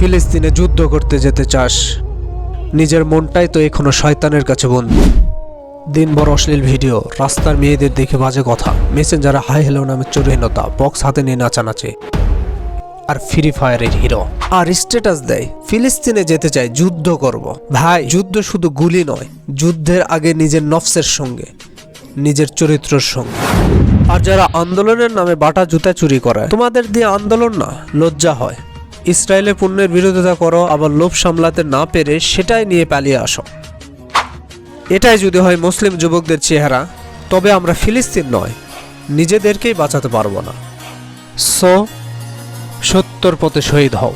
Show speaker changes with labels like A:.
A: ফিলিস্তিনে যুদ্ধ করতে যেতে চাস। নিজের মনটাই তো এখনও শয়তানের কাছে বন্ধু। দিনভর অশ্লীল ভিডিও, রাস্তার মেয়েদের দেখে বাজে কথা, মেসেঞ্জারে হাই হেলো নামে চরিহীনতা, বক্স হাতে নিয়ে নাচানাচি। আর ফ্রি ফায়ারের হিরো। আর স্ট্যাটাস দেয়, ফিলিস্তিনে যেতে চাই, যুদ্ধ করব। ভাই, যুদ্ধ শুধু গুলি নয়, যুদ্ধের আগে নিজের নফসের সঙ্গে, নিজের চরিত্রের সঙ্গে। আর যারা আন্দোলনের নামে বাটা জুতা চুরি করে, তোমাদের দিয়ে আন্দোলন না, লজ্জা হয়। ইসরায়েলের পণ্যের বিরোধিতা করো, আবার লোভ সামলাতে না পেরে সেটাই নিয়ে পালিয়ে আসো। এটাই যদি হয় মুসলিম যুবকদের চেহারা, তবে আমরা ফিলিস্তিন নয়, নিজেদেরকেই বাঁচাতে পারব না। সো সত্যর পথে শহীদ হও।